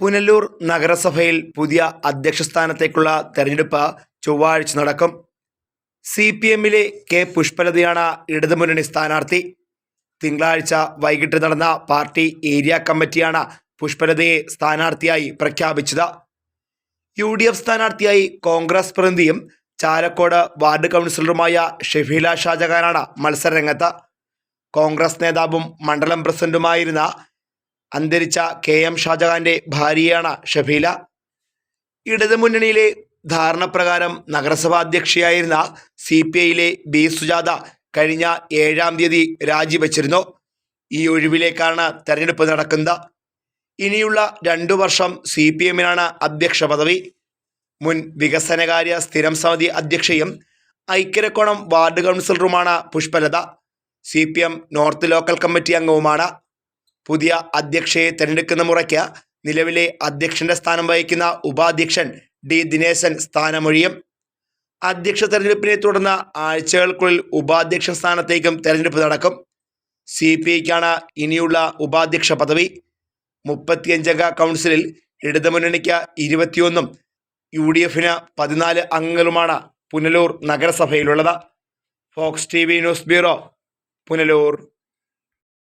പുനലൂർ നഗരസഭയിൽ പുതിയ അധ്യക്ഷസ്ഥാനത്തേക്കുള്ള തെരഞ്ഞെടുപ്പ് ചൊവ്വാഴ്ച നടക്കും സി പി എമ്മിലെ കെ പുഷ്പലതയാണ് ഇടതുമുന്നണി സ്ഥാനാർത്ഥി. തിങ്കളാഴ്ച വൈകിട്ട് നടന്ന പാർട്ടി ഏരിയ കമ്മിറ്റിയാണ് പുഷ്പലതയെ സ്ഥാനാർത്ഥിയായി പ്രഖ്യാപിച്ചത്. യു ഡി എഫ് സ്ഥാനാർത്ഥിയായി കോൺഗ്രസ് പ്രതിനിധിയും ചാലക്കോട് വാർഡ് കൗൺസിലറുമായ ഷെഫീല ഷാജഹാനാണ് മത്സരരംഗത്ത്. കോൺഗ്രസ് നേതാവും മണ്ഡലം പ്രസിഡന്റുമായിരുന്ന അന്തരിച്ച കെ എം ഷാജഹാന്റെ ഭാര്യയാണ് ഷഫീല. ഇടതുമുന്നണിയിലെ ധാരണപ്രകാരം നഗരസഭാ അധ്യക്ഷയായിരുന്ന സി പി ഐയിലെ ബി സുജാത കഴിഞ്ഞ ഏഴാം തീയതി രാജിവെച്ചിരുന്നു. ഈ ഒഴിവിലേക്കാണ് തെരഞ്ഞെടുപ്പ് നടക്കുന്നത്. ഇനിയുള്ള രണ്ടു വർഷം സി പി എമ്മിനാണ് അധ്യക്ഷ പദവി. മുൻ വികസനകാര്യ സ്ഥിരം സമിതി അധ്യക്ഷയും Aikyarakkonam ward കൗൺസിലറുമാണ് Pushpalatha. C P M north local committee അംഗവുമാണ്. പുതിയ അധ്യക്ഷയെ തെരഞ്ഞെടുക്കുന്ന മുറയ്ക്ക് നിലവിലെ അധ്യക്ഷന്റെ സ്ഥാനം വഹിക്കുന്ന ഉപാധ്യക്ഷൻ ഡി. ദിനേശൻ സ്ഥാനമൊഴിയും. അധ്യക്ഷ തെരഞ്ഞെടുപ്പിനെ തുടർന്ന് ആഴ്ചകൾക്കുള്ളിൽ ഉപാധ്യക്ഷ സ്ഥാനത്തേക്കും തെരഞ്ഞെടുപ്പ് നടക്കും. സി. പി. ഐക്കാണ് ഇനിയുള്ള ഉപാധ്യക്ഷ പദവി. മുപ്പത്തിയഞ്ചംഗ കൗൺസിലിൽ ഇടതുമുന്നണിക്ക് ഇരുപത്തിയൊന്നും യു ഡി എഫിന് പതിനാല് അംഗങ്ങളുമാണ് Punalur നഗരസഭയിലുള്ളത്. Fox T V news bureau Punalur.